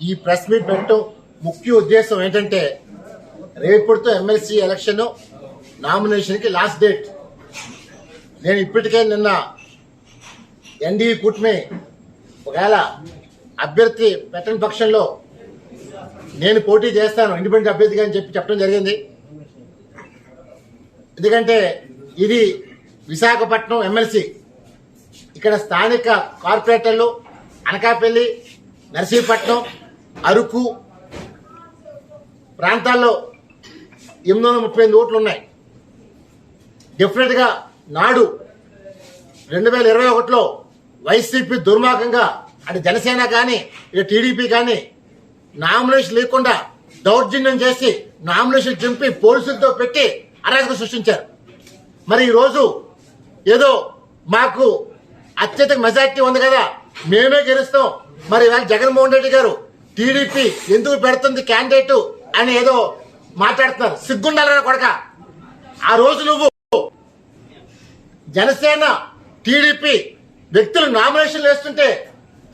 ఈ press meet పెట్టడం ముఖ్య ఉద్దేశం ఏంటంటే రేపటితో ఎమ్మెల్సీ ఎలక్షన్ నామినేషన్కి లాస్ట్ డేట్ నేను ఇప్పటికే నిన్న ఎన్డీఏ కూటమి ఒకవేళ అభ్యర్థి పెట్టని పక్షంలో నేను పోటీ చేస్తాను ఇండిపెండెంట్ అభ్యర్థిగా అని చెప్పి చెప్పడం జరిగింది. ఎందుకంటే ఇది విశాఖపట్నం ఎమ్మెల్సీ ఇక్కడ స్థానిక కార్పొరేటర్లు అనకాపల్లి నర్సీపట్నం అరకు ప్రాంతాల్లో ఎనిమిది వందల ముప్పై ఎనిమిది ఓట్లు ఉన్నాయి డెఫినెట్గా నాడు రెండు వేల ఇరవై ఒకటిలో వైసీపీ దుర్మార్గంగా అటు జనసేన కానీ ఇటు టీడీపీ కానీ నామినేషన్ లేకుండా దౌర్జన్యం చేసి నామినేషన్ చింపి పోలీసులతో పెట్టి అరాజకం సృష్టించారు. మరి ఈరోజు ఏదో మాకు అత్యధిక మెజార్టీ ఉంది కదా మేమే గెలుస్తాం. మరి ఇవాళ జగన్మోహన్ రెడ్డి గారు టీడీపీ ఎందుకు పెడుతుంది క్యాండిడేట్ అని ఏదో మాట్లాడుతున్నారు. సిగ్గుండాలన్న కొడక. ఆ రోజు నువ్వు జనసేన టీడీపీ వ్యక్తులు నామినేషన్లు వేస్తుంటే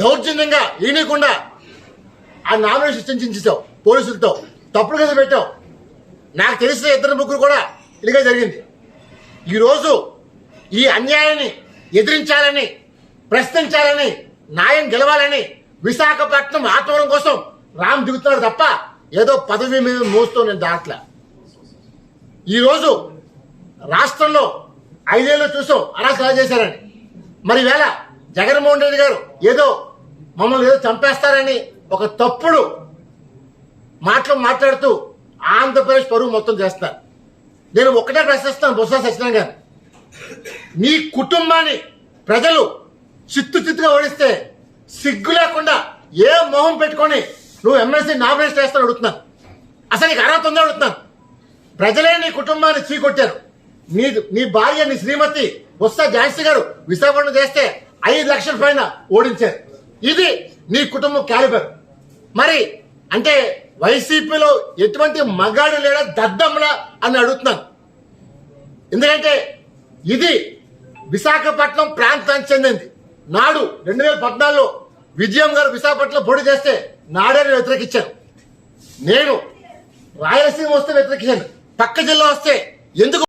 దౌర్జన్యంగా ఈనీయకుండా ఆ నామినేషన్ చించేసావు పోలీసులతో. తప్పుడు కేసు పెట్టావు. నాకు తెలిసిన ఇద్దరు ముగ్గురు కూడా ఇలాగే జరిగింది. ఈరోజు ఈ అన్యాయాన్ని ఎదిరించాలని ప్రశ్నించాలని న్యాయం గెలవాలని విశాఖపట్నం ఆత్మవరం కోసం రామ్ దిగుతున్నాడు తప్ప ఏదో పదవి మీద మోస్తూ నేను దాట్లా. ఈరోజు రాష్ట్రంలో ఐదేళ్ళు చూసాం అరాచకాలు చేశారని. మరి వేళ జగన్మోహన్ రెడ్డి గారు ఏదో మమ్మల్ని ఏదో చంపేస్తారని ఒక తప్పుడు మాటలు మాట్లాడుతూ ఆంధ్రప్రదేశ్ పరువు మొత్తం చేస్తారు నేను ఒకటే ప్రశ్నిస్తాను బొత్స సత్యనారాయణ గారు. నీ కుటుంబాన్ని ప్రజలు చిత్తు చిత్తుగా ఓడిస్తే సిగ్గు లేకుండా ఏ మొహం పెట్టుకొని నువ్వు ఎమ్మెల్సీ నామినేషన్ చేస్తాను అడుగుతున్నాను అసలు నీకు అర్హత ఉందో అడుగుతున్నాను ప్రజలే నీ కుటుంబాన్ని చీకొట్టారు. నీ నీ భార్య నీ శ్రీమతి వస్తా జాన్సీ గారు విశాఖపట్నం చేస్తే ఐదు లక్షల పైన ఓడించారు. ఇది నీ కుటుంబం క్యాలిబర్. మరి అంటే వైసీపీలో ఎటువంటి మగాడు లేడా దద్దమ్మలా అని అడుగుతున్నాను ఎందుకంటే ఇది విశాఖపట్నం ప్రాంతానికి చెందింది. నాడు రెండు వేల పద్నాలుగులో విజయం గారు విశాఖపట్నంలో పోటీ చేస్తే నాడే నేను వ్యతిరేకించాను నేను రాయలసీమ వస్తే వ్యతిరేకించాను. పక్క జిల్లా వస్తే ఎందుకు